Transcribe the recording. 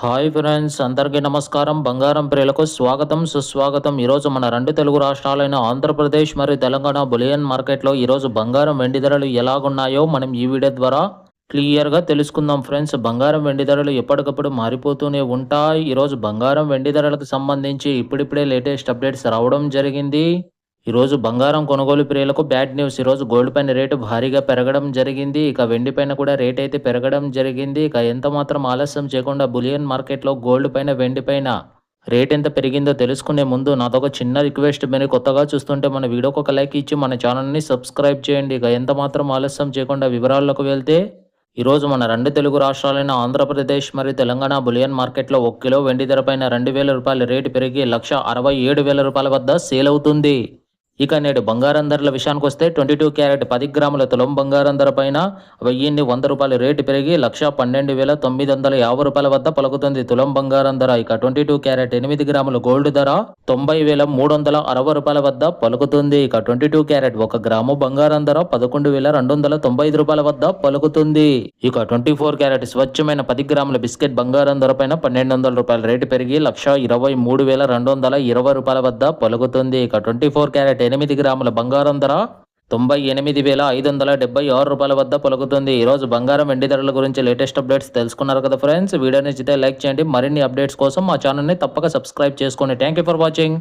Hi friends అందరికీ నమస్కారం. బంగారం ప్రియులకు స్వాగతం సుస్వాగతం. ఈరోజు మన రెండు తెలుగు రాష్ట్రాలైన ఆంధ్రప్రదేశ్ మరియు తెలంగాణ బులియన్ మార్కెట్లో ఈరోజు బంగారం వెండి ధరలు ఎలాగున్నాయో మనం ఈ వీడియో ద్వారా క్లియర్గా తెలుసుకుందాం ఫ్రెండ్స్. బంగారం వెండి ధరలు ఎప్పటికప్పుడు మారిపోతూనే ఉంటాయి. ఈరోజు బంగారం వెండి ధరలకు సంబంధించి ఇప్పుడిప్పుడే లేటెస్ట్ అప్డేట్స్ రావడం జరిగింది. ఈరోజు బంగారం కొనుగోలు ప్రియులకు బ్యాడ్ న్యూస్. ఈరోజు గోల్డ్ పైన రేటు భారీగా పెరగడం జరిగింది. ఇక వెండి పైన కూడా రేట్ అయితే పెరగడం జరిగింది. ఇక ఎంత మాత్రం ఆలస్యం చేయకుండా బులియన్ మార్కెట్లో గోల్డ్ పైన వెండి పైన రేట్ ఎంత పెరిగిందో తెలుసుకునే ముందు నాతో ఒక చిన్న రిక్వెస్ట్. మీరు కొత్తగా చూస్తుంటే మన వీడియోకి ఒక లైక్ ఇచ్చి మన ఛానల్ని సబ్స్క్రైబ్ చేయండి. ఇక ఎంత మాత్రం ఆలస్యం చేయకుండా వివరాల్లోకి వెళ్తే ఈరోజు మన రెండు తెలుగు రాష్ట్రాలైన ఆంధ్రప్రదేశ్ మరియు తెలంగాణ బులియన్ మార్కెట్లో ఒక కిలో వెండి ధర పైన రెండు వేల రూపాయల రేటు పెరిగి లక్ష అరవై ఏడు వేల రూపాయల వద్ద సేల్ అవుతుంది. ఇక నేడు బంగారం ధరల విషయానికి వస్తే ట్వంటీ టూ క్యారెట్ పది గ్రాముల తులం బంగారం ధర పైన వెయ్యిన్ని వంద రూపాయల రేటు పెరిగి లక్ష పన్నెండు వేల తొమ్మిది వందల యాభై రూపాయల వద్ద పలుకుతుంది తులం బంగారం ధర. ఇక ట్వంటీ టూ క్యారెట్ ఎనిమిది గ్రాముల గోల్డ్ ధర తొంభై వేల మూడు వందల అరవై రూపాయల వద్ద పలుకుతుంది. ఇక ట్వంటీ టూ క్యారెట్ ఒక గ్రాము బంగారం ధర పదకొండు వేల రెండు వందల తొంభై ఐదు రూపాయల వద్ద పలుకుతుంది. ఇక ట్వంటీ ఫోర్ క్యారెట్ స్వచ్ఛమైన పది గ్రాముల బిస్కెట్ బంగారం ధర పైన పన్నెండు వందల రూపాయల రేటు పెరిగి లక్ష ఇరవై మూడు వేల రెండు వందల ఇరవై రూపాయల వద్ద పలుకుతుంది. ఇక ట్వంటీ ఫోర్ క్యారెట్ ఎనిమిది గ్రాముల బంగారం ధర తొంభై ఎనిమిది వేల ఐదు వందల డెబ్బై ఆరు రూపాయల వద్ద పలుకుతుంది ఈరోజు బంగారం వెండి ధరల గురించి లేటెస్ట్ అప్డేట్స్ తెలుసుకున్నారు కదా ఫ్రెండ్స్ వీడియో నచ్చితే లైక్ చేయండి. మరిన్ని అప్డేట్స్ కోసం మా ఛానల్ని తప్పక సబ్స్క్రైబ్ చేసుకోండి థ్యాంక్ యూ ఫర్ వాచింగ్